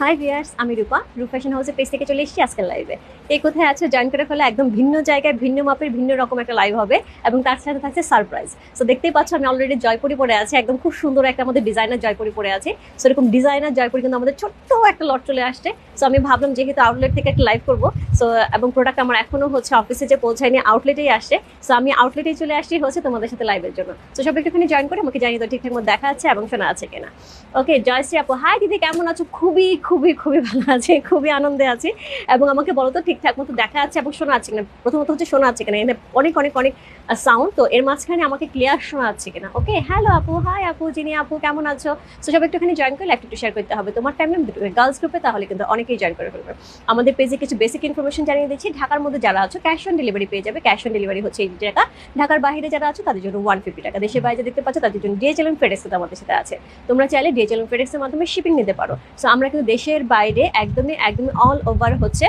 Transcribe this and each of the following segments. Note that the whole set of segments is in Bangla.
হাই ভিয়ার্স আমি রূপা। রূপ ফ্যাশন হাউসের পেজ থেকে চলে এসেছি আজকের লাইভে এই কোথায় আছে জয়েন করে ফেলে, একদম ভিন্ন জায়গায়, ভিন্ন মাপের, ভিন্ন রকম একটা লাইভ হবে এবং তার সাথে থাকছে সারপ্রাইজ সো দেখতেই পাচ্ছ, আমি অলরেডি জয়পুরি পরে আছি, একদম খুব সুন্দর একটা আমাদের ডিজাইনার জয়পুরি পরে আছে। সো এরকম ডিজাইনার জয়পুরি কিন্তু আমাদের ছোট্ট একটা লট চলে আসছে। সো আমি ভাবলাম যেহেতু আউটলেট থেকে একটা লাইভ করব সো এবং প্রোডাক্ট আমার এখনও হচ্ছে অফিসে যে পৌঁছায়নি আউটলেটেই আসছে। সো আমি আউটলেটেই চলে আসছি হচ্ছে তোমাদের সাথে লাইভের জন্য। সো সব একটুখানি জয়েন করে আমাকে জানিয়ে তো ঠিকঠাক মতো দেখা আছে এবং শোনা আছে কিনা। ওকে জয়শ্রী আপু হাই দিদি, কেমন আছো? খুবই খুবই খুবই ভালো আছে, খুবই আনন্দে আছি এবং আমাকে বলো তো ঠিকঠাক মতো দেখা যাচ্ছে এবং শোনা যাচ্ছে কিনা? প্রথমত হচ্ছে শোনা যাচ্ছে কিনা? অনেক অনেক অনেক সাউন্ড তো এর মাঝখানে আমাকে ক্লিয়ার শোনা যাচ্ছে কিনা? ওকে হ্যালো আপু হাই আপু জিনি আপু, কেমন আছো? সো সব একটুখানি জয়েন করে লাইভ একটু শেয়ার করতে হবে। তোমার টাইম গার্লস গ্রুপে তাহলে কিন্তু অনেকেই জয়েন করে ফেলবে। আমাদের পেজে কিছু বেসিক ইনফরমেশন জানিয়ে দিচ্ছি। ঢাকার মধ্যে যারা আছো ক্যাশ অন ডেলিভারি পেয়ে যাবে। ক্যাশ অন ডেলিভারি হচ্ছে এই টাকা। ঢাকার বাইরে যারা আছো, তাদের জন্য ওয়ান ফিফটি টাকা। দেশের বাইরে দেখতে পাচ্ছ, তাদের জন্য ডিএচএল এন্ড ফেডেক্স আমাদের সাথে আছে। তোমরা চাইলে ডিএচএল এন্ড ফেডেক্সের মাধ্যমে শিপিং নিতে পারো। সো আমরা কিন্তু দেশের বাইরে একদমই একদমই অল ওভার হচ্ছে।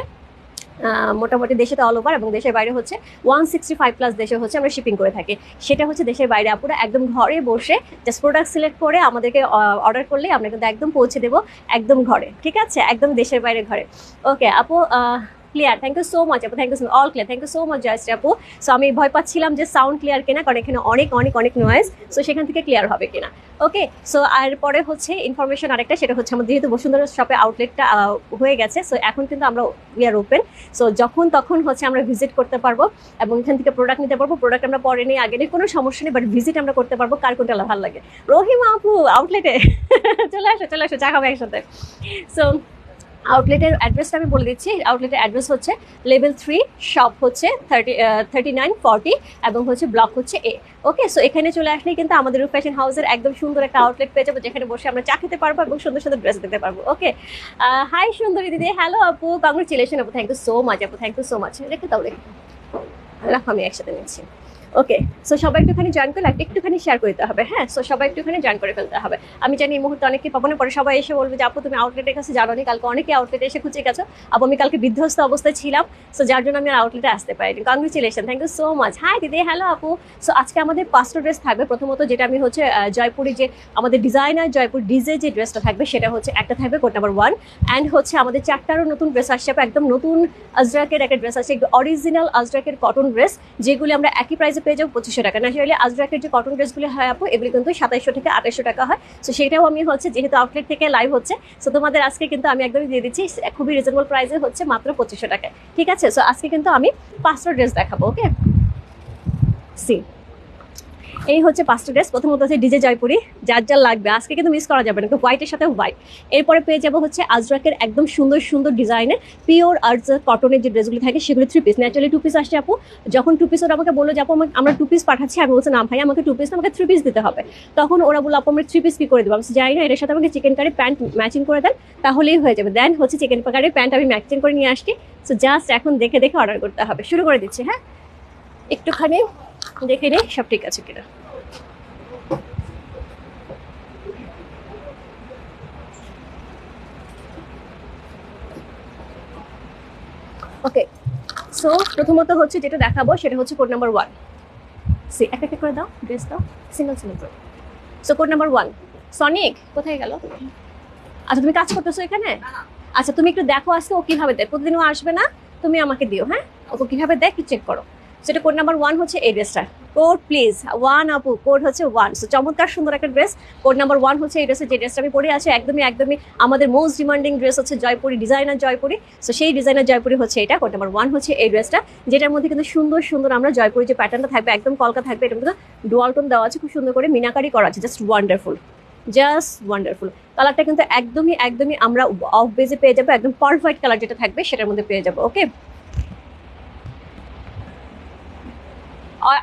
মোটামুটি দেশে তো অল ওভার এবং দেশের বাইরে হচ্ছে। ওয়ান সিক্সটি ফাইভ প্লাস দেশে হচ্ছে আমরা শিপিং করে থাকি। সেটা হচ্ছে দেশের বাইরে। আপুরা একদম ঘরে বসে জাস্ট প্রোডাক্ট সিলেক্ট করে আমাদেরকে অর্ডার করলে আমরা কিন্তু একদম পৌঁছে দেবো একদম ঘরে। ঠিক আছে? একদম দেশের বাইরে ঘরে। ওকে আপু clear thank you so much আপু thank you so all clear thank you so much Joyshree আপু সো আমি ভয় পাচ্ছিলাম যে সাউন্ড ক্লিয়ার কিনা, কারণ এখানে অনেক অনেক অনেক নয়েজ সো সেখান থেকে ক্লিয়ার হবে কিনা। ওকে সো আর পরে হচ্ছে ইনফরমেশন আরেকটা, সেটা হচ্ছে আমাদের যেহেতু বসুন্ধরা শপে আউটলেটটা হয়ে গেছে সো এখন কিন্তু আমরা উই আর ওপেন সো যখন তখন হচ্ছে আমরা ভিজিট করতে পারব এবং এখান থেকে প্রোডাক্ট নিতে পারব। প্রোডাক্ট আমরা পরে নিয়ে আগে নিয়ে কোনো সমস্যা নেই বাট ভিজিট আমরা করতে পারব। কার কোনটা ভালো লাগে? রহিমা আপু আউটলেটে চলে আসো চলে আসো, চা খাব একসাথে। সো আউটলেটের অ্যাড্রেসটা আমি বলে দিচ্ছি। আউটলেটের অ্যাড্রেস হচ্ছে লেভেল থ্রি শপ হচ্ছে থার্টি থার্টি নাইন এবং হচ্ছে ব্লক হচ্ছে এ ওকে সো এখানে চলে আসলে কিন্তু আমাদের ফ্যাশন হাউসের একদম সুন্দর একটা আউটলেট পেয়ে যাব, যেখানে বসে আমরা চা খেতে পারব এবং সুন্দর সুন্দর ড্রেস দিতে পারব। ওকে হাই সুন্দরী দিদি হ্যালো আপু কংগ্রেচুলেশন আপু থ্যাংক ইউ সো মাচ আপু থ্যাংক ইউ সো মাচ রেখে দাও, রেখে রাখো আমি একসাথে নিচ্ছি। ওকে সো সবাই একটুখানি জয়েন করে একটুখানি শেয়ার করতে হবে হ্যাঁ? সো সবাই একটুখানি জয়েন করে ফেলতে হবে। আমি জানি এই মুহূর্তে অনেকে পাবো না পরে সবাই এসে বলবে যে, আপু, তুমি আউটলেটের কাছে জানো নি কালকে অনেকে আউটলেটে এসে খুঁজে গেছো। আপু, আমি কালকে বিধ্বস্ত অবস্থায় ছিলাম সো যার জন্য আমি আর আউটলেটে আসতে পারিনি। Congratulation thank you so much hi দিদি হ্যালো আপু। সো আজকে আমাদের পাঁচটা ড্রেস থাকবে। প্রথমত যেটা আমি হচ্ছে জয়পুরি যে আমাদের ডিজাইনার জয়পুর ডিজে যে ড্রেসটা থাকবে, সেটা হচ্ছে একটা থাকবে কোড নাম্বার ওয়ান অ্যান্ড হচ্ছে আমাদের চারটারও নতুন ড্রেস আসছে, একদম নতুন আজরাকের একটা ড্রেস আছে অরিজিনাল আজরাকের কটন ড্রেস যেগুলি আমরা একই প্রাইসে পেয়ে যাব পঁচিশশো টাকা। ন্যাচারালি আজরাকের যে কটন ড্রেসগুলি হয় আপু, এগুলি কিন্তু সাতাইশশো থেকে আঠাইশশো টাকা হয়। সো সেটাও আমি হচ্ছে যেহেতু আউটলেট থেকে লাইভ হচ্ছে সো তোমাদের আজকে কিন্তু আমি একদমই দিয়ে দিচ্ছি, খুবই রিজনেবল প্রাইসে হচ্ছে মাত্র পঁচিশশো টাকায়। ঠিক আছে? সো আজকে কিন্তু আমি পাঁচশো ড্রেস দেখাবো ওকে সি এই হচ্ছে পাঁচটা ড্রেস প্রথমত হচ্ছে ডিজে জয়পুরি যার যার লাগবে, আজকে কিন্তু মিস করা যাবে না হোয়াইটের সাথে হোয়াইট এরপরে পেয়ে যাব হচ্ছে আজরাকের একদম সুন্দর সুন্দর ডিজাইনের পিওর আর্টস কটনের যে ড্রেসগুলি থাকে, সেগুলো three piece naturally two piece আসছে আপু। যখন টু পিস ওরা আমাকে বলল যে, আপু আমরা টু পিস পাঠাচ্ছি। আমি বলছি, না ভাই, আমাকে টু পিস আমাকে থ্রি পিস দিতে হবে। তখন ওরা বলল, আপু, আমরা থ্রি পিস কি করে দেবো। আমি যাই না, এটার সাথে আমাকে চিকেন কারি প্যান্ট ম্যাচিং করে দেন, তাহলেই হয়ে যাবে। দেন হচ্ছে চিকেন কারি প্যান্ট আমি ম্যাচিং করে নিয়ে আসছি। সো জাস্ট এখন দেখে দেখে অর্ডার করতে হবে। শুরু করে দিচ্ছি হ্যাঁ? একটুখানি। দেখে নিই সব ঠিক আছে কিনা। ওকে সো প্রথমত হচ্ছে যেটা দেখাবো, সেটা হচ্ছে কোড নাম্বার ওয়ান সি এক এক করে দাও ড্রেস দাও সিঙ্গেল সিঙ্গেল করে। সো কোড নাম্বার ওয়ান সনিক কোথায় গেল? আচ্ছা তুমি কাজ করতেছো এখানে? আচ্ছা তুমি একটু দেখো আজকে ও কীভাবে দেয়, প্রতিদিন ও আসবে না? তুমি আমাকে দিও হ্যাঁ? ওকে কীভাবে দেয় একটু চেক করো। সেটা কোড নাম্বার ওয়ান হচ্ছে এই ড্রেসটা কোড প্লিজ ওয়ান আপু কোড হচ্ছে ওয়ান সো চমৎকার সুন্দর একটা ড্রেস কোড নাম্বার ওয়ান হচ্ছে এই ড্রেসের যে ড্রেসটা আমি পরে আছি, একদমই একদমই আমাদের মোস্ট ডিমান্ডিং ড্রেস হচ্ছে জয়পুরি ডিজাইনার জয়পুরি। সো সেই ডিজাইনার জয়পুরি হচ্ছে এটা। কোড নাম্বার ওয়ান হচ্ছে এই ড্রেসটা যেটার মধ্যে কিন্তু সুন্দর সুন্দর আমরা জয়পুরি যে প্যাটার্নটা থাকবে, একদম কলকা থাকবে, এটা কিন্তু ডুয়ালটন দেওয়া আছে, খুব সুন্দর করে মিনাকারি করা আছে জাস্ট ওয়ান্ডারফুল জাস্ট ওয়ান্ডারফুল কালারটা কিন্তু একদমই একদমই আমরা অফ বেজে পেয়ে যাব, একদম পারফেক্ট কালার যেটা থাকবে, সেটার মধ্যে পেয়ে যাব ওকে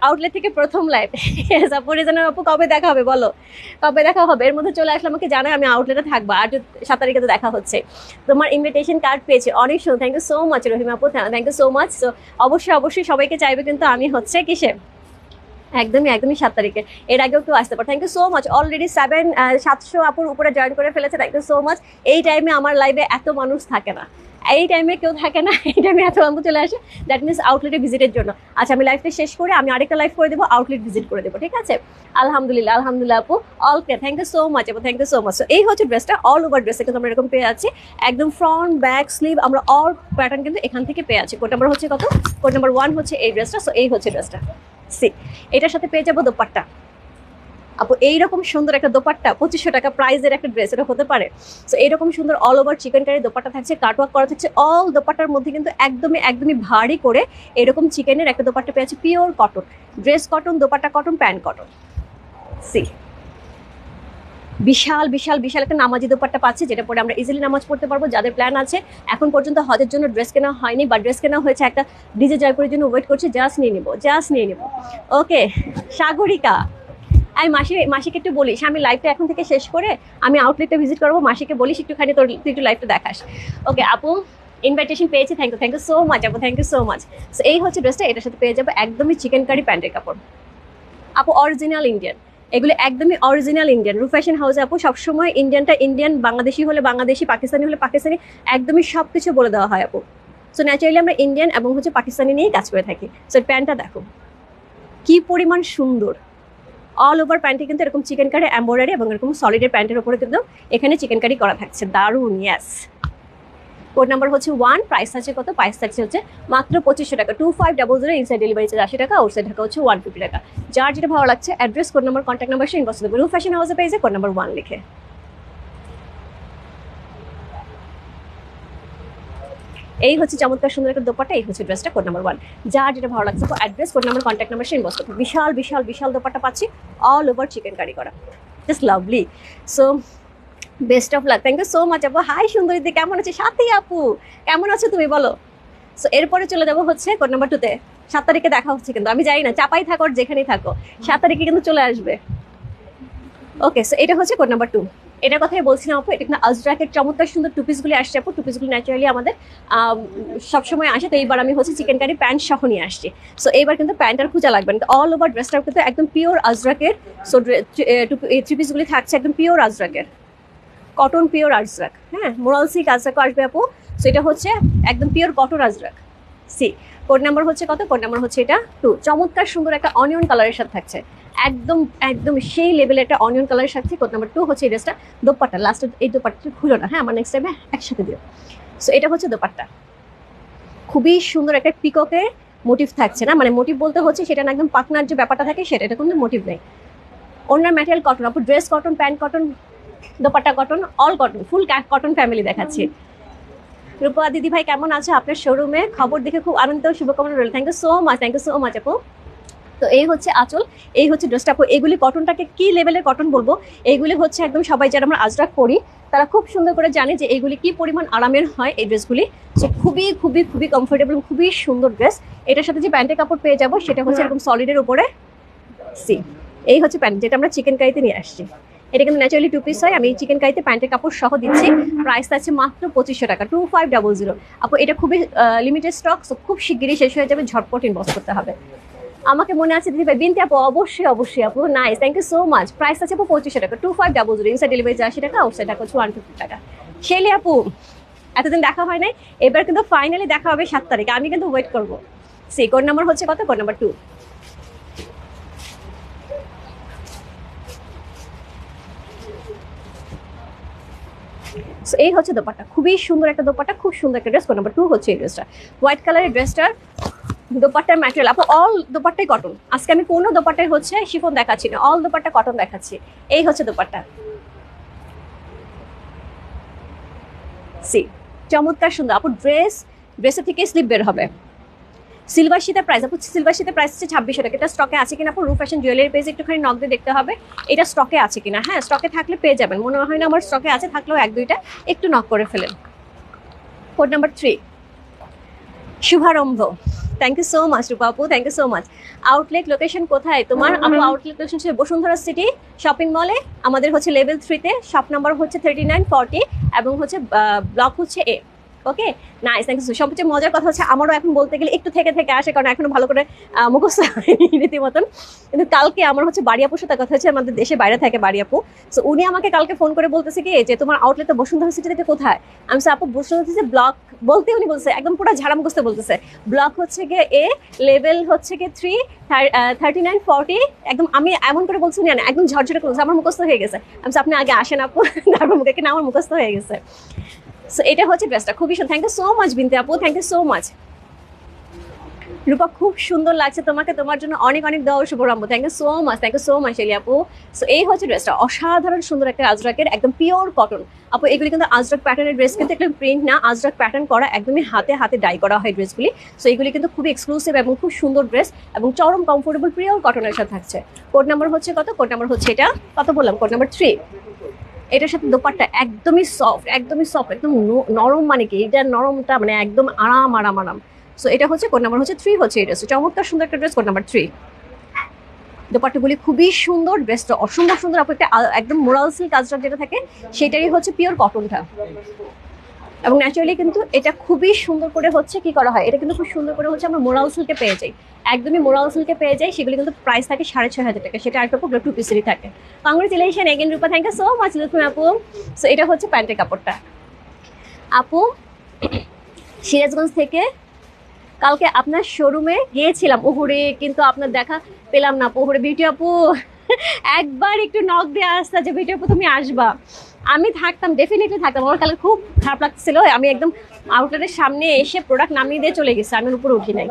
আউটলেট থেকে প্রথম লাইভ সাপোর্ট জানার আপু কবে দেখা হবে বলো? কবে দেখা হবে? এর মধ্যে চলে আসলে আমাকে জানাই আমি আউটলেটে থাকব। আর সাত তারিখে তো দেখা হচ্ছে। তোমার ইনভিটেশন কার্ড পেয়েছি। অনেক সুন্দর। Thank you so much Rahim আপু। Thank you so much so অবশ্যই অবশ্যই সবাইকে চাইবে কিন্তু আমি হচ্ছে কিসে? একদমই একদমই সাত তারিখে। এর আগেও কেউ আসতে পারে। Thank you so much already seven সাতশো আপুর উপরে জয়েন করে ফেলেছে। থ্যাংক ইউ সো মাচ এই টাইমে আমার লাইভে এত মানুষ থাকে না। এই টাইমে কেউ থাকে না, এই টাইমে এত মানুষ চলে আসে দ্যাট মিনস আউটলেটে ভিজিটের জন্য। আচ্ছা আমি লাইফটা শেষ করে আমি আরেকটা লাইফ করে দেবো আউটলেট ভিজিট করে দেবো, ঠিক আছে? আলহামদুলিল্লাহ আলহামদুলিল্লাহ আপু all clear thank you so much আপু থ্যাংক ইউ সো মাচ এই হচ্ছে ড্রেসটা অল ওভার ড্রেসটা কিন্তু আমরা এরকম পেয়ে আছি একদম ফ্রন্ট ব্যাক স্লিভ আমরা অল প্যাটার্ন কিন্তু এখান থেকে পেয়ে আছি কোড নাম্বার হচ্ছে কত? কোড নাম্বার ওয়ান হচ্ছে এই ড্রেসটা সো এই হচ্ছে ড্রেসটা সি এটার সাথে পেয়ে যাব দোপাট্টা। আপু, এইরকম সুন্দর একটা দোপাট্টা, পঁচিশশো টাকা প্রাইজের একটা ড্রেস এটা হতে পারে। সো এইরকম সুন্দর all over chikankari dupatta থাকছে কাটওয়ার্ক করা থাকছে অল দোপাট্টার মধ্যে কিন্তু একদমই একদমই ভারী করে এরকম চিকেনের একটা দোপাট্টা পেয়ে আছে pure cotton dress cotton dupatta cotton pant cotton C বিশাল বিশাল বিশাল একটা নামাজি দোপাট্টা পাচ্ছি, যেটা পরে আমরা ইজিলি নামাজ পড়তে পারব, যাদের প্ল্যান আছে, এখন পর্যন্ত হজের জন্য ড্রেস কেনা হয়নি বা ড্রেস কেনা হয়েছে একটা ডিজে জয়পুরের জন্য ওয়েট করছে জাস্ট নিয়ে নিবো জাস্ট নিয়ে নিবো। ওকে সাগরিকা আমি মাসি মাসিকে একটু বলিস, আমি লাইভটা এখন থেকে শেষ করে আমি আউটলেটটা ভিজিট করব, মাসিকে বলিস, একটুখানি তোর তুই একটু লাইভটা দেখাস। ওকে আপু ইনভাইটেশন পেয়েছি thank you thank you so much আপু thank you so much so এই হচ্ছে ড্রেসটা এটার সাথে পেয়ে যাব একদমই চিকেন কারি প্যান্টের কাপড়। আপু অরিজিনাল ইন্ডিয়ান এগুলো একদমই অরিজিনাল ইন্ডিয়ান রু ফ্যাশন হাউসে আপু, সবসময় ইন্ডিয়ানটা ইন্ডিয়ান বাংলাদেশি হলে বাংলাদেশি, পাকিস্তানি হলে পাকিস্তানি, একদমই সব কিছু বলে দেওয়া হয় আপু। সো ন্যাচারালি আমরা ইন্ডিয়ান এবং হচ্ছে পাকিস্তানি নিয়েই কাজ করে থাকি। সো প্যান্টটা দেখো। কি পরিমাণ সুন্দর। অল ওভার প্যান্টে কিন্তু এরকম চিকেন কারি এম্বয়ডারি এবং এরকম সলিডের প্যান্টের উপরে কিন্তু এখানে চিকেন কারি করা থাকছে। দারুণ ইয়াস কোড নাম্বার হচ্ছে ওয়ান প্রাইস আছে কত? প্রাইস থাকছে হচ্ছে মাত্র পঁচিশশো টাকা। Two five double zero inside delivery charge আশি টাকা আউটসাইড ঢাকা হচ্ছে ওয়ান ফিফটি টাকা। যার যেটা ভালো লাগছে address code number contact number সে ইনবক্স দেবে। রু ফ্যাশন হাউসে পেয়েছে কোড নাম্বার ওয়ান লিখে। এই হচ্ছে চমৎকার সুন্দর একটা দোপাটা এই হচ্ছে ড্রেসটা কোড নাম্বার ওয়ান যার যেটা ভালো লাগছে address code number contact number সে বস্তু। বিশাল বিশাল বিশাল দোপাটা পাচ্ছি অল ওভার চিকেন কারি করা। Just lovely so best of luck thank you so much আপু। হাই সুন্দরীদি, কেমন আছে? সাথী আপু, কেমন আছো তুমি বলো? সো এরপরে চলে যাব হচ্ছে কোড নাম্বার টুতে সাত তারিখে দেখা হচ্ছে কিন্তু, আমি জানি না, চাপাই থাকো যেখানেই থাকো, সাত তারিখে কিন্তু চলে আসবে। ওকে সো এটা হচ্ছে কোড নাম্বার টু এটার কথাই বলছিলাম আপু, এটা কিন্তু আজরাকের চমৎকার সুন্দর টুপিসগুলি আসছে আপু। টুপিসগুলি ন্যাচারালি আমাদের সবসময় আসে। তো এইবার আমি হচ্ছে চিকেন কারি প্যান্ট সহ নিয়ে আসছি। সো এইবার কিন্তু প্যান্টার খোঁজা লাগবে না। অল ওভার ড্রেসটা কিন্তু একদম পিওর আজরাকের সো থ্রি থাকছে একদম পিওর আজরাকের কটন পিওর আজরাক হ্যাঁ মোরাল সিক আজরাকও আসবে আপু। সো এটা হচ্ছে একদম pure cotton Ajrak C code number হচ্ছে কত? কোড নাম্বার হচ্ছে এটা টু চমৎকার সুন্দর একটা অনিয়ন কালারের সাথে থাকছে। একদম একদম সেই লেভেলের একটা অনিয়ন কালারের সাথে কোড নাম্বার টু হচ্ছে এই ড্রেসটা দোপাট্টা লাস্টে এই দোপাট্টা খুলো না হ্যাঁ? আমার নেক্সট টাইমে একসাথে দিও। সো এটা হচ্ছে দোপাট্টা। খুবই সুন্দর একটা পিককের মোটিভ থাকছে না? মানে মোটিভ বলতে হচ্ছে সেটা না, একদম পাকনার যে ব্যাপারটা থাকে, সেটা এটা কিন্তু মোটিভ নেই। অন্য ম্যাটেরিয়াল কটন আপু dress cotton pant cotton dupatta cotton all cotton full cotton family দেখাচ্ছি। রূপা দিদি ভাই কেমন আছে? আপনার শোরুমে খবর দেখে খুব আনন্দ শুভকামনা রইল। Thank you so much thank you so much আপু। তো এই হচ্ছে আঁচল, এই হচ্ছে ড্রেসটা এগুলি কটনটাকে কি লেভেলের কটন বলব? এইগুলি হচ্ছে একদম সবাই যারা আমরা আজরাক করি, তারা খুব সুন্দর করে জানে যে এইগুলি কি পরিমাণ আরামের হয় এই ড্রেসগুলি সো খুবই খুবই খুবই কমফোর্টেবল খুবই সুন্দর ড্রেস এটার সাথে যে প্যান্টের কাপড় পেয়ে যাব, সেটা হচ্ছে এরকম সলিডের উপরে। সি এই হচ্ছে প্যান্ট যেটা আমরা চিকেন কারিতে নিয়ে আসছি। এটা কিন্তু ন্যাচারালি টু পিস হয়, আমি চিকেন কারিতে প্যান্টের কাপড় সহ দিচ্ছি। প্রাইস আছে মাত্র পঁচিশশো টাকা টু ফাইভ ডাবল জিরো আপু, এটা খুবই লিমিটেড স্টক সো খুব শিগগিরই শেষ হয়ে যাবে, ঝটপট ইনবক্স করতে হবে। আমাকে মনে আছে, দিদি ভাই, বিনতে আপু, অবশ্যই অবশ্যই আপু nice thank you so much price আছে আপু পঁচিশশো টাকা two five double zero inside delivery আশি টাকা আউটসাইড টাকা হচ্ছে ওয়ান ফিফটি টাকা। শেলি আপু, এতদিন দেখা হয় নাই, এবার কিন্তু ফাইনালি দেখা হবে সাত তারিখে, আমি কিন্তু ওয়েট করব। সি কোড নাম্বার হচ্ছে কত? কোড নাম্বার টু এই হচ্ছে দোপাটা খুবই সুন্দর একটা দোপাটা খুব সুন্দর একটা ড্রেস কোড নাম্বার টু হচ্ছে এই ড্রেসটা হোয়াইট কালারের ড্রেসটার দোপাট্টার ম্যাটেরিয়াল আপু অল দোপাট্টাই কটন আজকে আমি কোনো দোপাট্টাই হচ্ছে শিফন দেখাচ্ছি না। অল দোপাট্টা কটন দেখাচ্ছি। এই হচ্ছে দোপাট্টা। সি চমৎকার সুন্দর। আপু ড্রেস ড্রেসের থেকে স্লিপ বের হবে। সিলভার শীতের প্রাইস আপু সিলভার শীতের প্রাইস হচ্ছে ছাব্বিশশো টাকা। এটা স্টকে আছে কিনা, আপু? রু ফ্যাশন জুয়েলারি পেজ একটুখানি নক দিয়ে দেখতে হবে। এটা স্টকে আছে কিনা? হ্যাঁ স্টকে থাকলে পেয়ে যাবেন। মনে হয় না আমার স্টকে আছে, থাকলেও এক, দুইটা একটু নক করে ফেলেন। Code number three শুভারম্ভ। Thank you so much Rupa আপু thank you so much outlet location কোথায়? তোমার আপু আউটলেট লোকেশন হচ্ছে বসুন্ধরা সিটি শপিং মলে আমাদের হচ্ছে লেভেল থ্রিতে শপ নাম্বার হচ্ছে থার্টি নাইন ফর্টি এবং হচ্ছে ব্লক হচ্ছে এ ওকে নাইস থ্যাংক সবচেয়ে মজার কথা হচ্ছে আমারও এখন বলতে গেলে একটু থেকে থেকে আসে কারণ এখনও ভালো করে মুখস্থ রীতিমতন। কিন্তু কালকে আমার হচ্ছে বাড়িয়াপুর সাথে কথা হচ্ছে আমাদের দেশে বাইরে থাকে বাড়িয়াপু সো উনি আমাকে কালকে ফোন করে বলতেছে কি যে তোমার আউটলেট তো বসুন্ধরা সিটিতে কোথায়? আমি বলছি, আপু বসুন্ধরা সিটি ব্লক বলতে উনি বলছে একদম পুরো ঝাড়া মুখস্থ বলতেছে। ব্লক হচ্ছে গিয়ে এ লেভেল হচ্ছে গিয়ে থ্রি থার্টি নাইন ফর্টি একদম আমি এমন করে বলছি না একদম ঝরঝরে করছে আমার মুখস্থ হয়ে গেছে। আমি আপনি আগে আসেন আপু তারপর মুখে কিনা আমার মুখস্থ হয়ে গেছে। সো এটা হচ্ছে ড্রেসটা। খুবই সুন্দর। Thank you so much Binte আপু। Thank you so much Rupa, খুব সুন্দর লাগছে তোমাকে। তোমার জন্য অনেক অনেক দেওয়া শুভরাম্ভ। Thank you so much thank you so much Ellie আপু। সো এই হচ্ছে ড্রেসটা। অসাধারণ সুন্দর একটা আজরাকের, একদম পিওর কটন আপু, এগুলি কিন্তু আজরাক প্যাটার্নের ড্রেস কিন্তু একটা প্রিন্ট না। আজরাক প্যাটার্ন করা একদমই হাতে হাতে ডাই করা হয় ড্রেসগুলি সো এগুলি কিন্তু খুবই এক্সক্লুসিভ এবং খুব সুন্দর ড্রেস এবং চরম কমফোর্টেবল পিওর কটনের সাথে থাকছে। কোড নাম্বার হচ্ছে কত? কোড নাম্বার হচ্ছে এটা। কত বললাম? কোড নাম্বার থ্রি এটার সাথে দোপাট্টা একদমই সফট একদমই সফট একদম নরম মানে কি? এটা নরমটা মানে একদম আরাম আরাম আরাম। সো এটা হচ্ছে কোন নাম্বার হচ্ছে থ্রি হচ্ছে এই ড্রেস চমৎকার সুন্দর একটা ড্রেস কোন নাম্বার থ্রি দোপাট্টাগুলি খুবই সুন্দর ড্রেসটা অসম্ভব সুন্দর আপু একটা একদম মোরাল সিল্ক কাজটা যেটা থাকে, সেটারই হচ্ছে পিওর কটনটা এবং ন্যাচারালি কিন্তু এটা খুবই সুন্দর করে হচ্ছে কি করা হয়? এটা কিন্তু খুব সুন্দর করে হচ্ছে আমরা মোরাল সিল্কে পেয়ে যাই। একদমই মোরাল সিল্কে পেয়ে যাই, সেগুলি কিন্তু প্রাইস থাকে সাড়ে ছয় হাজার টাকা। সেটা আরেকটা টু পিসেরই থাকে। Congratulation again Rupa thank you so much লুথুন আপু। সো এটা হচ্ছে প্যান্টের কাপড়টা। আপু, সিরাজগঞ্জ থেকে কালকে আপনার শোরুমে গিয়েছিলাম ওহরে কিন্তু আপনার দেখা পেলাম না। ওহরে বিউটি আপু, একবার একটু নক দিয়ে আসতা যে, বিউটি আপু, তুমি আসবা। আমি থাকতাম ডেফিনেটলি থাকতাম। আমার কালকে খুব খারাপ লাগছিল আমি একদম আউটলেটের সামনে এসে প্রোডাক্ট নামিয়ে দিয়ে চলে গেছে। আমি উপরে উঠি নাই।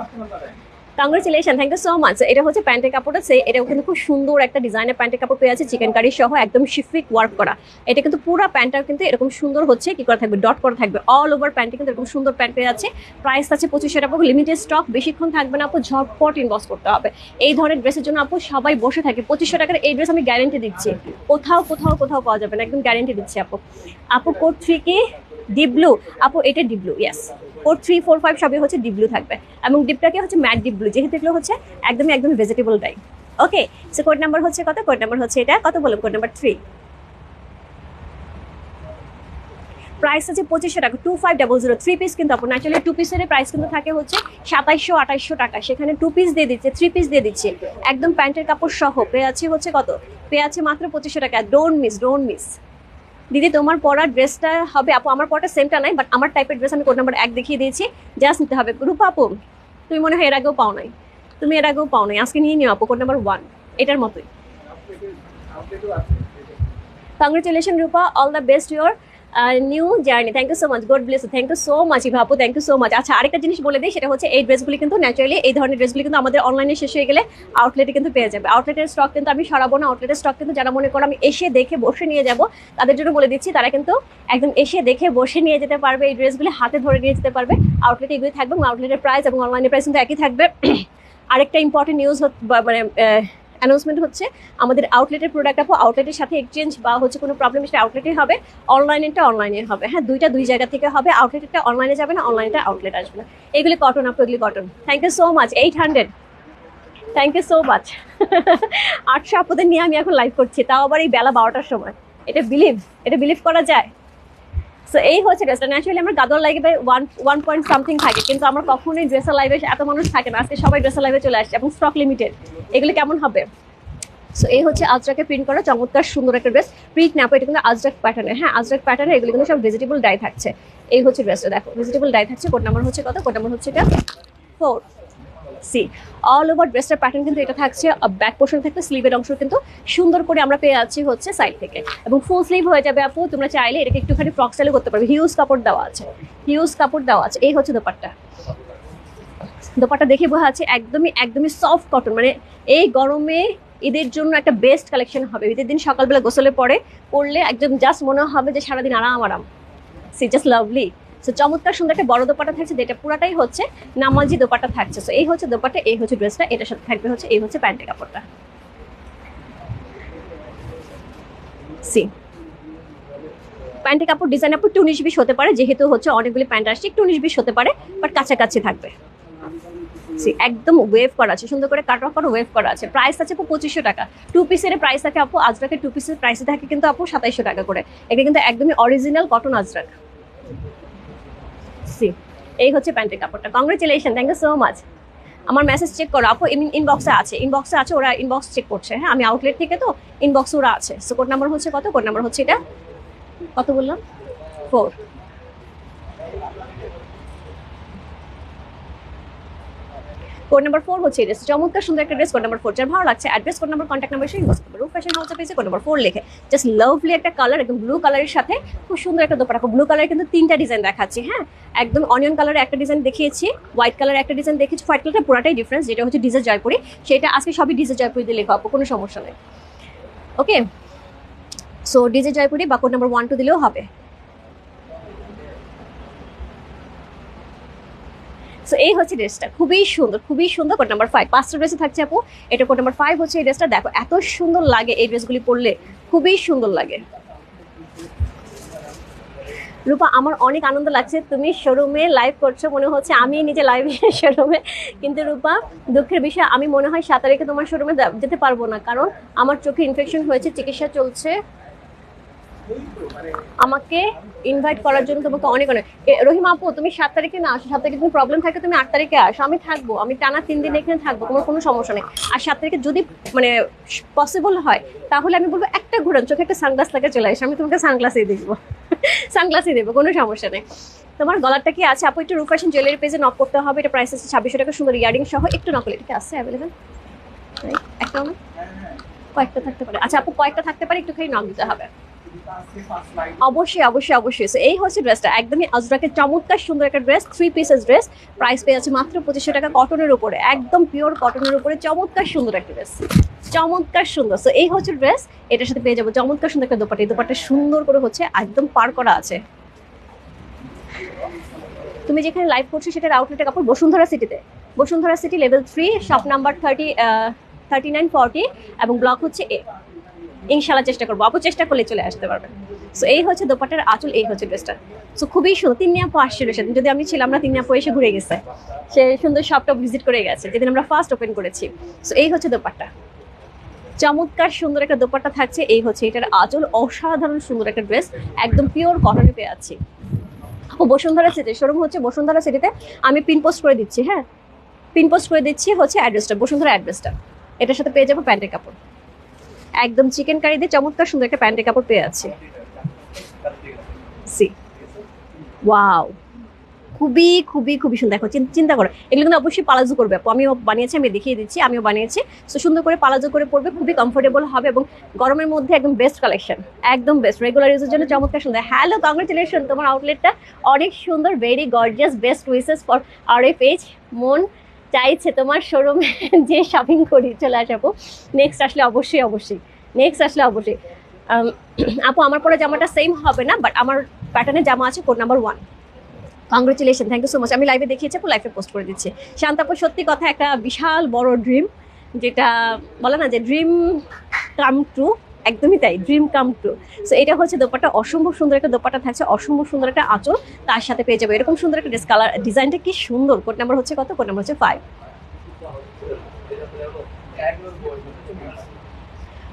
Congratulation thank you so much এটা হচ্ছে প্যান্টের কাপড় আছে এটাও কিন্তু খুব সুন্দর একটা ডিজাইনের প্যান্টের কাপড় পেয়ে আছে চিকেন কারি সহ, একদম শিফিক ওয়ার্ক করা। এটা কিন্তু পুরো প্যান্টটা কিন্তু এরকম সুন্দর হচ্ছে, কি করা থাকবে ডট করা থাকবে। অল ওভার প্যান্টে কিন্তু এরকম সুন্দর প্যান্ট পেয়ে আছে প্রাইস আছে পঁচিশশো টাকা লিমিটেড স্টক বেশিক্ষণ থাকবে না, আপু, ঝটপট ইনভেস্ট করতে হবে। এই ধরনের ড্রেসের জন্য, আপু, সবাই বসে থাকে। পঁচিশশো টাকার এই ড্রেস আমি গ্যারেন্টি দিচ্ছি। কোথাও কোথাও কোথাও পাওয়া যাবে না, একদম গ্যারেন্টি দিচ্ছি, আপু। আপু কোড থ্রি কি? ডিব্লু আপু, এটা W yes four three four five সবই হচ্ছে ডিব্লু থাকবে। এবং ডিপটাকে হচ্ছে ম্যাট ডিব্লু যেহেতু এগুলো হচ্ছে একদমই একদম vegetable dye okay so code number হচ্ছে কত? কোড নাম্বার হচ্ছে এটা, কত বললাম কোড নাম্বার থ্রি প্রাইস আছে পঁচিশশো টাকা two five double zero three piece কিন্তু আপনার ন্যাচারালি টু পিসের প্রাইস কিন্তু থাকে হচ্ছে সাতাইশশো, আঠাইশশো টাকা। সেখানে টু পিস দিয়ে দিচ্ছে থ্রি পিস দিয়ে দিচ্ছে। একদম প্যান্টের কাপড় সহ পেয়ে আছে হচ্ছে কত? পেয়ে আছে মাত্র পঁচিশশো টাকা ডোন্ট মিস ডোন্ট মিস দিদি, তোমার পরা ড্রেসটা হবে, আপু, আমার পরাটা সেমটা নাই বাট আমার টাইপের ড্রেস আমি কোড নাম্বার এক দেখিয়ে দিয়েছি। জাস্ট নিতে হবে। রূপা আপু, তুমি মনে হয় এর আগেও পাও নাই। তুমি এর আগেও পাও নাই। আজকে নিয়ে নিও আপু কোড নাম্বার ওয়ান এটার মতোই। Congratulation Rupa. All the best your new journey thank you so much God bless thank you so much ইভাপু thank you so much আচ্ছা আরেকটা জিনিস বলে দিই, সেটা হচ্ছে এই ড্রেসগুলি কিন্তু ন্যাচারালি এই ধরনের ড্রেসগুলি কিন্তু আমাদের অনলাইনে শেষ হয়ে গেলে আউটলেটে কিন্তু পেয়ে যাবে। আউটলেটের স্টক কিন্তু আমি সরাবো না। আউটলেটের স্টক কিন্তু যারা মনে করো আমি এসে দেখে বসে নিয়ে যাব, তাদের জন্য বলে দিচ্ছি, তারা কিন্তু একদম এসে দেখে বসে নিয়ে যেতে পারবে, এই ড্রেসগুলি হাতে ধরে নিয়ে যেতে পারবে। আউটলেটে এগুলি থাকবে এবং আউটলেটের প্রাইস এবং অনলাইনের প্রাইস কিন্তু একই থাকবে। আরেকটা ইম্পর্টেন্ট নিউজ মানে অ্যানাউন্সমেন্ট হচ্ছে, আমাদের আউটলেটের প্রোডাক্ট আপু আউটলেটের সাথে এক্সচেঞ্জ বা হচ্ছে কোনো প্রবলেম সেটা আউটলেটে হবে অনলাইনেরটা অনলাইনে হবে। হ্যাঁ দুইটা দুই জায়গা থেকে হবে আউটলেটটা অনলাইনে যাবে না অনলাইনটা আউটলেট আসবে না। এগুলি কটন আপু, এগুলি cotton thank you so much eight hundred thank you so much আটশো আপুদের নিয়ে আমি এখন লাইভ করছি, তাও আবার এই বেলা বারোটার সময়। এটা বিলিভ এটা বিলিভ করা যায়। সো এই হচ্ছে ড্রেসটা ন্যাচুরালি আমার গাদর লাইভে ওয়ান ওয়ান পয়েন্ট সামথিং থাকে, কিন্তু আমার কখনোই ড্রেসার লাইভে এত মানুষ থাকে না। আজকে সবাই ড্রেসার লাইভে চলে আসছে, এবং স্টক লিমিটেড এগুলো কেমন হবে? সো এই হচ্ছে আজরাকে প্রিন্ট করা চমৎকার সুন্দর একটা ড্রেস প্রিন্ট না এটা কিন্তু আজরাক প্যাটার্নে হ্যাঁ আজরাক প্যাটার্নে এগুলো কিন্তু সব ভেজিটেবল ডাই থাকছে। এই হচ্ছে ড্রেসটা দেখো ভেজিটেবল ডাই থাকছে। কোড নাম্বার হচ্ছে কত? কোড নাম্বার হচ্ছে এটা ফোর সি। অল ওভার ড্রেসটার প্যাটার্ন কিন্তু এটা থাকছে ব্যাক পোর্শন থাকতে স্লিভের অংশ কিন্তু সুন্দর করে আমরা পেয়ে আছি হচ্ছে সাইড থেকে। এবং ফুল স্লিভ হয়ে যাবে আপু, তোমরা চাইলে এটাকে একটুখানি ফ্রক স্টাইলে করতে পারবে। হিউজ কাপড় দেওয়া আছে। হিউজ কাপড় দেওয়া আছে। এই হচ্ছে দোপাট্টা। দোপাট্টা দেখে বোঝা যাচ্ছে একদমই একদমই সফট কটন মানে এই গরমে ঈদের জন্য একটা বেস্ট কালেকশন হবে। ঈদের দিন সকালবেলা গোসলে পরে পড়লে একদম জাস্ট মনে হবে যে সারাদিন আরাম আরাম। সি জাস্ট লাভলি সো চমৎকার সুন্দর একটা বড় দোপাটা থাকছে যেটা পুরাটাই হচ্ছে নামাজি দোপাটা থাকছে। সো এই হচ্ছে দোপাটা এই হচ্ছে ড্রেসটা, এটার সাথে থাকবে হচ্ছে, এই হচ্ছে প্যান্টের কাপড়টা। সি প্যান্টের কাপড় ডিজাইন আপু একটু উনিশ বিশ হতে পারে, যেহেতু হচ্ছে অনেকগুলি প্যান্ট আসছে, একটু উনিশ বিশ হতে পারে বাট কাছাকাছি থাকবে। একদম ওয়েভ করা আছে, সুন্দর করে কাট অফ করা ওয়েভ করা আছে। প্রাইস আছে আপু পঁচিশশো টাকা। টু পিসের প্রাইস থাকে আপু, আজরাকের টু পিসের প্রাইস থাকে কিন্তু আপু সাতাইশশো টাকা করে। এটা কিন্তু একদমই অরিজিনাল কটন আজরাক। সি এই হচ্ছে প্যান্টের কাপড়টা। Congratulation thank you so much আমার মেসেজ চেক করো। আপু ইনবক্সে আছে। ইনবক্সে আছে, ওরা ইনবক্স চেক করছে। হ্যাঁ আমি আউটলেট থেকে তো ইনবক্স ওরা আছে। সো কোড নাম্বার হচ্ছে কত? কোড নাম্বার হচ্ছে এটা? কত বললাম? ফোর কোড নাম্বার ফোর হচ্ছে ড্রেস চমৎকার সুন্দর একটা ড্রেস কোড নাম্বার ফোর যার ভালো লাগছে। Address code number contact number সেই রূপ ফ্যাশন হাউসে পেয়েছে কোড নাম্বার ফোর লিখে। জাস্ট লাভলি একটা কালার একদম ব্লু কালারের সাথে খুব সুন্দর একটা দোপাটা ব্লু কালার কিন্তু তিনটা ডিজাইন দেখাচ্ছি হ্যাঁ? একদম অনিয়ন কালারের একটা ডিজাইন দেখিয়েছি হোয়াইট কালার একটা ডিজাইন দেখিয়েছি। হোয়াইট কালারটা পুরাটাই ডিফারেন্স যেটা হচ্ছে ডিজে জয়পুরি সেটা আজকে সবই ডিজে জয়পুরি দিয়ে লেখা কোনো সমস্যা নেই। ওকে সো ডিজে জয়পুরি বা কোড নাম্বার ওয়ান টু দিলেও হবে। সো এই হচ্ছে ড্রেসটা। খুবই সুন্দর খুবই সুন্দর কোড নাম্বার ফাইভ পাঁচটা ড্রেসে থাকছে আপু। এটা কোড নাম্বার ফাইভ হচ্ছে এই ড্রেসটা দেখো, এত সুন্দর লাগে এই ড্রেসগুলি পরলে। খুবই সুন্দর লাগে। রূপা, আমার অনেক আনন্দ লাগছে। তুমি শোরুমে লাইভ করছ, মনে হচ্ছে আমি নিজে লাইভ শোরুমে কিন্তু রূপা, দুঃখের বিষয়, আমি মনে হয় সাত তারিখে তোমার শোরুমে যেতে পারব না। কারণ আমার চোখে ইনফেকশন হয়েছে, চিকিৎসা চলছে। আমাকে ইনভাইট করার জন্য তোমাকে অনেক অনেক রহিমা আপু, তুমি সাত তারিখে না আসো, সাত তারিখে তুমি প্রবলেম থাকে, তুমি আট তারিখে আসো। আমি থাকব, আমি টানা তিন দিন এখানে থাকব, তোমার কোনো সমস্যা নেই। আর সাত তারিখে যদি মানে পসিবল হয়, তাহলে আমি বলব একটা ঘুরান, চোখে একটা সানগ্লাস লাগে চলে আসে, আমি তোমাকে সানগ্লাসই দিব সানগ্লাসই দেবো, কোনো সমস্যা নেই। তোমার গলারটা কি আছে? আপু, একটু রূপ ফ্যাশন জুয়েলারি পেজে নক করতে হবে, এটা প্রাইস আছে ছাব্বিশশো টাকা, সুন্দর ইয়ারিং সহ, একটু নকল এটা কি আছে অ্যাভেলেবেল একটা কয়েকটা থাকতে পারে। আচ্ছা আপু, কয়েকটা থাকতে পারে, একটুখানি নক দিতে হবে। অবশ্যই অবশ্যই অবশ্যই। এই হচ্ছে ড্রেসটা একদমই আজরাকের চমৎকার সুন্দর একটা dress three pieces dress price পেয়ে যাচ্ছে মাত্র পঁচিশশো টাকা কটনের উপরে। একদম পিওর কটনের উপরে চমৎকার সুন্দর একটা ড্রেস চমৎকার সুন্দর। সো এই হচ্ছে ড্রেস এটার সাথে পেয়ে যাব চমৎকার সুন্দর একটা দোপাটা এই দোপাটা সুন্দর করে হচ্ছে একদম পার করা আছে। তুমি যেখানে লাইভ করছ সেটার আউটলেটের কাপড় বসুন্ধরা সিটিতে Bashundhara city level three shop number thirty thirty nine forty এবং ব্লক হচ্ছে এ ইনশাল্লাহ চেষ্টা করব। আপু চেষ্টা করলে চলে আসতে পারবেন সো এই হচ্ছে দোপাটার আঁচল, এই হচ্ছে ড্রেসটা। সো খুবই সুন্দর তিন আপু আসছিল সেদিন। যদি আমি ছিলাম না তিন আপু এসে ঘুরে গেছে। সে সুন্দর শপটা ভিজিট করে গেছে। যেদিন আমরা ফার্স্ট ওপেন করেছি। সো এই হচ্ছে দোপাট্টা। চমৎকার সুন্দর একটা দোপাট্টা থাকছে। এই হচ্ছে এটার আঁচল। অসাধারণ সুন্দর একটা ড্রেস একদম পিওর কটনে পেয়ে আছি বসুন্ধরা সিটি শোরুম হচ্ছে বসুন্ধরা সিটিতে আমি পিন পোস্ট করে দিচ্ছি হ্যাঁ? পিন পোস্ট করে দিচ্ছি হচ্ছে অ্যাড্রেসটা বসুন্ধরা অ্যাড্রেসটা এটার সাথে পেয়ে যাব প্যান্টের কাপড়। একদম চিকেন কারি দিয়ে চমৎকার সুন্দর একটা প্যান্টের কাপড় পেয়ে আছে। সি ওয়াও খুবই খুবই খুবই সুন্দর। দেখো চিন্তা করো, এগুলো কিন্তু অবশ্যই পালাজো করবে। আপু, আমিও বানিয়েছি, আমি দেখিয়ে দিচ্ছি, আমিও বানিয়েছি। তো সুন্দর করে পালাজো করে পড়বে খুবই কমফোর্টেবল হবে এবং গরমের মধ্যে একদম বেস্ট কালেকশন একদম বেস্ট রেগুলার ইউজের জন্য চমৎকার সুন্দর। হ্যালো কংগ্রেচুলেশন তোমার আউটলেটটা অনেক সুন্দর very gorgeous best wishes for আর এ পেজ মন চাইছে তোমার শোরুমে যে শপিং করি চলে আসে আপু নেক্সট আসলে অবশ্যই অবশ্যই। নেক্সট আসলে অবশ্যই। আপু, আমার পরে জামাটা সেম হবে না বাট আমার প্যাটার্নের জামা আছে code number one congratulation thank you so much আমি লাইভে দেখিয়েছি আপু লাইভে পোস্ট করে দিচ্ছি। শান্তাপুর সত্যি কথা, একটা বিশাল বড় ড্রিম যেটা বলে না যে ড্রিম কাম ট্রু একদমই তাই ড্রিম কাম ট্রু সো এটা হচ্ছে দোপাটা অসম্ভব সুন্দর একটা দোপাটা থাকছে, অসম্ভব সুন্দর একটা আঁচল, তার সাথে পেয়ে যাবে এরকম সুন্দর একটা কালার ডিজাইনটা কি সুন্দর? কোড নাম্বার হচ্ছে কত? কোড নাম্বার হচ্ছে ফাইভ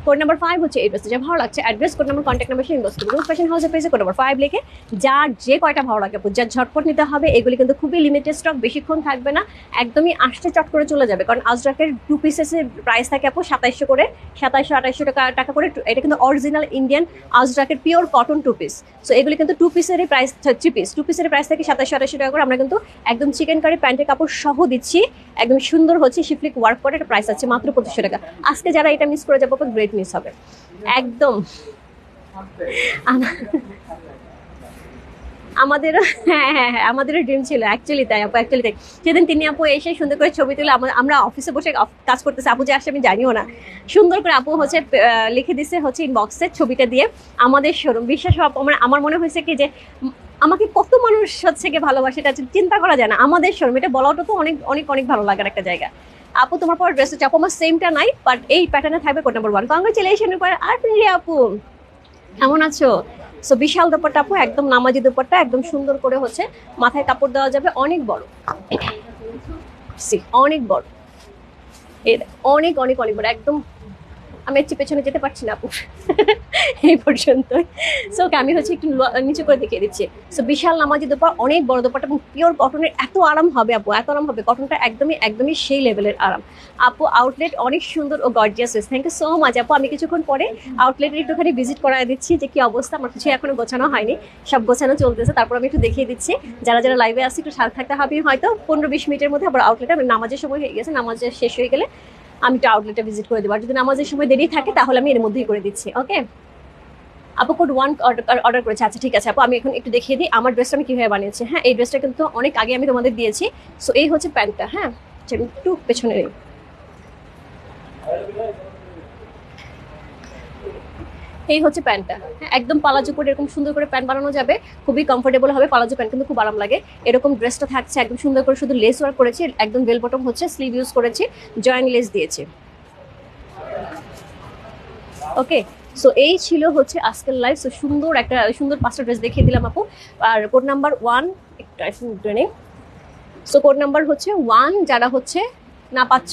কোড নাম্বার ফাইভ হচ্ছে এই ড্রেসটা যা ভালো লাগছে address code number contact number সেই ইনবক্স করবে রুফ ফ্যাশন হাউসে পেয়েছে কোড নাম্বার ফাইভ লিখে যার যে কয়টা ভালো লাগে যার ঝটপট নিতে হবে, এগুলি কিন্তু খুবই লিমিটেড স্টক বেশিক্ষণ থাকবে না, একদমই আসতে চট করে চলে যাবে, কারণ আজরাকের টু পিসেসের প্রাইস থাকে আপু সাতাইশশো করে, সাতাইশশো, আঠাইশশো টাকা টাকা করে, এটা কিন্তু original Indian আজরাকের pure cotton two piece so এগুলি কিন্তু টু পিসেরই প্রাইস থ্রি পিস টু পিসের প্রাইস থাকে সাতাইশশো, আঠাইশশো টাকা করে আমরা কিন্তু একদম চিকেন কারি প্যান্টের কাপড় সহ দিচ্ছি, একদম সুন্দর হচ্ছে শিফলিক ওয়ার্ক করে প্রাইস আছে মাত্র পঁচিশশো টাকা। আজকে যারা এটা মিস করে যাব গ্রেট মিস হবে। একদম। আমা- আমাদেরও হ্যাঁ হ্যাঁ হ্যাঁ ড্রিম ছিল অ্যাকচুয়ালি তাই আপু অ্যাকচুয়ালি তাই। সেদিন তিনি আপু এসে সুন্দর করে ছবি তুলে আমরা অফিসে বসে কাজ করতেছি। আপু যে আসে আমি জানিও না। সুন্দর করে আপু হচ্ছে লিখে দিছে হচ্ছে ইনবক্সে ছবিটা দিয়ে আমাদের শোরুম বিশ্বাস আমার আমার মনে হয়েছে কি যে আমাকে কত মানুষ হচ্ছে গিয়ে ভালোবাসে, এটা চিন্তা করা যায় না। আমাদের শোরুম এটা বলাটা তো অনেক অনেক অনেক ভালো লাগার একটা জায়গা। আপু, তোমার পর ড্রেসের চাপো আমার সেমটা নাই বাট এই প্যাটার্নে থাকবে কোড নাম্বার ওয়ান কংগ্রেচুলেশন আর প্রিয় আপু। কেমন আছো? সো বিশাল দোপাট্টা আপু, একদম নামাজি দোপাট্টা, একদম সুন্দর করে হচ্ছে মাথায় কাপড় দেওয়া যাবে। অনেক বড়। অনেক বড়। অনেক অনেক অনেক বড়। একদম আমি একটু পেছনে যেতে পারছি না আপু। এই পর্যন্তই। সো ওকে আমি হচ্ছে একটু নিচু করে দেখিয়ে দিচ্ছি। সো বিশাল নামাজি দোপার অনেক বড় দোপাটা এবং পিওর কটনের এত আরাম হবে আপু, এত আরাম হবে কটনটা একদমই একদমই সেই লেভেলের আরাম। আপু আউটলেট অনেক সুন্দর ও গর্জিয়াস হয়েছে থ্যাংক ইউ সো মাচ আপু। আমি কিছুক্ষণ পরে আউটলেটের একটুখানি ভিজিট করায় দিচ্ছি যে কি অবস্থা, আমার কিছু এখনও গোছানো হয়নি। সব গোছানো চলতেছে, তারপর আমি একটু দেখিয়ে দিচ্ছি। যারা যারা লাইভে আসছে একটু সাথে থাকতে হবে হয়তো। পনেরো বিশ মিনিটের মধ্যে আবার আউটলেটে আমি নামাজের সময় হয়ে গেছে, নামাজ শেষ হয়ে গেলে আমি একটু আউটলেটে ভিজিট করে দেবো। আর যদি নামাজের সময় দেরি থাকে, তাহলে আমি এর মধ্যেই করে দিচ্ছি ওকে আপু কোড ওয়ান অর্ডার করেছে। আচ্ছা ঠিক আছে আপু, আমি এখন একটু দেখিয়ে দিই আমার ড্রেসটা আমি কীভাবে বানিয়েছি। হ্যাঁ এই ড্রেসটা কিন্তু অনেক আগে আমি তোমাদের দিয়েছি। সো এই হচ্ছে প্যান্টটা হ্যাঁ? একটু পেছনে নিই। এই হচ্ছে প্যান্টটা। হ্যাঁ, একদম পালাজো করে এরকম সুন্দর করে প্যান্ট বানানো যাবে। খুবই কমফোর্টেবল হবে পালাজো প্যান্ট কিন্তু খুব আরাম লাগে। এরকম ড্রেসটা থাকছে একদম সুন্দর করে শুধু লেস ওয়ার্ক করেছি একদম বেল বটম হচ্ছে স্লিভ ইউজ করেছি জয়েন্ট লেস দিয়েছি। ওকে সো এই ছিল হচ্ছে আজকের লাইফ সো সুন্দর একটা সুন্দর পাঁচটা ড্রেস দেখিয়ে দিলাম আপু। আর কোড নাম্বার ওয়ান একটু আইফোন সো কোড নাম্বার হচ্ছে ওয়ান যারা হচ্ছে না পাচ্ছ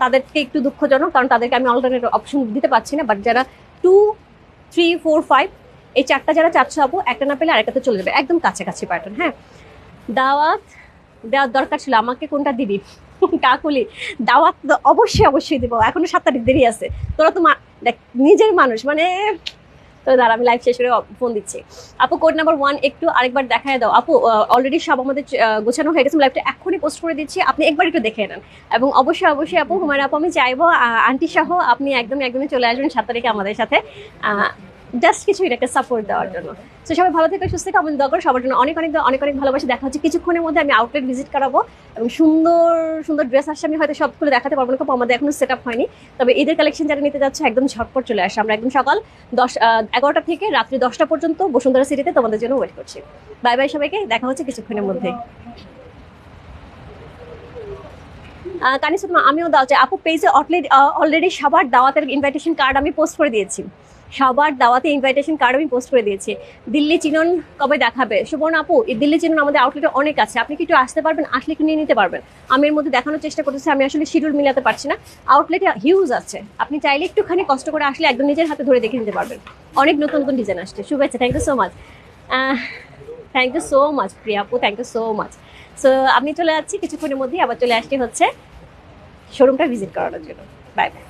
তাদেরকে একটু দুঃখজনক কারণ তাদেরকে আমি অল্টারনেট অপশন দিতে পারছি না বাট যারা টু থ্রি ফোর ফাইভ এই চারটা যারা চাচ্ছ আপু, একটা না পেলে আরেকটাতে চলে যাবে। একদম কাছাকাছি প্যাটার্ন হ্যাঁ? দাওয়াত দেওয়ার দরকার ছিল। আমাকে কোনটা দিবি? কাকুলি, দাওয়াত অবশ্যই অবশ্যই দেবো। এখনও সাত তারিখ দেরি আছে। তোরা তো দেখ, নিজের মানুষ মানে তো দাঁড়া, আমি লাইভ শেষ করে ফোন দিচ্ছি। আপু কোড নাম্বার ওয়ান একটু আরেকবার দেখায় দাও। আপু অলরেডি সব আমাদের গোছানো হয়ে গেছে লাইভটা এখনই পোস্ট করে দিচ্ছি। আপনি একবার একটু দেখে নেন। এবং অবশ্যই অবশ্যই আপু হুমায়ুন আপু, আমি চাইব আন্টি সহ আপনি একদম একদমই চলে আসবেন সাত তারিখে আমাদের সাথে। জাস্ট কিছু এটাকে সাপোর্ট দেওয়ার জন্য। তো সবাই ভালো থেকে, সুস্থ থেকে, আমাদের দরকার সবার জন্য অনেক অনেক অনেক অনেক ভালোবাসা। দেখা হচ্ছে কিছুক্ষণের মধ্যে আমি আউটলেট ভিজিট করাবো এবং সুন্দর সুন্দর ড্রেস আসছে, আমি হয়তো সবগুলো দেখাতে পারব না আমাদের এখনও সেট আপ হয়নি। তবে ঈদের কালেকশন যারা নিতে যাচ্ছে, একদম ঝটপট চলে আসে। আমরা একদম সকাল দশ এগারোটা থেকে রাত্রি দশটা পর্যন্ত বসুন্ধরা সিটিতে তোমাদের জন্য ওয়েট করছি। বাই বাই সবাইকে, দেখা হচ্ছে কিছুক্ষণের মধ্যে। কানিস আমিও দাও চাই আপু পেজে অলরেডি সবার দাওয়াতের ইনভাইটেশন কার্ড আমি পোস্ট করে দিয়েছি। সবার দাওয়াতে ইনভাইটেশন কার্ড আমি পোস্ট করে দিয়েছি। দিল্লি চিনন কবে দেখাবে? সুবর্ণ আপু দিল্লি চিনন আমাদের আউটলেটে অনেক আছে। আপনি কি একটু আসতে পারবেন? আসলে একটু নিয়ে নিতে পারবেন। আমি এর মধ্যে দেখানোর চেষ্টা করতেছি, আমি আসলে শিডিউল মিলাতে পারছি না। আউটলেটে হিউজ আছে। আপনি চাইলে একটুখানি কষ্ট করে আসলে একদম নিজের হাতে ধরে দেখে নিতে পারবেন। অনেক নতুন নতুন ডিজাইন আসছে। শুভেচ্ছা thank you so much thank you so much Priya আপু thank you so much so আমি চলে যাচ্ছি, কিছুক্ষণের মধ্যেই আবার চলে আসছি হচ্ছে শোরুমটা ভিজিট করানোর জন্য। Bye bye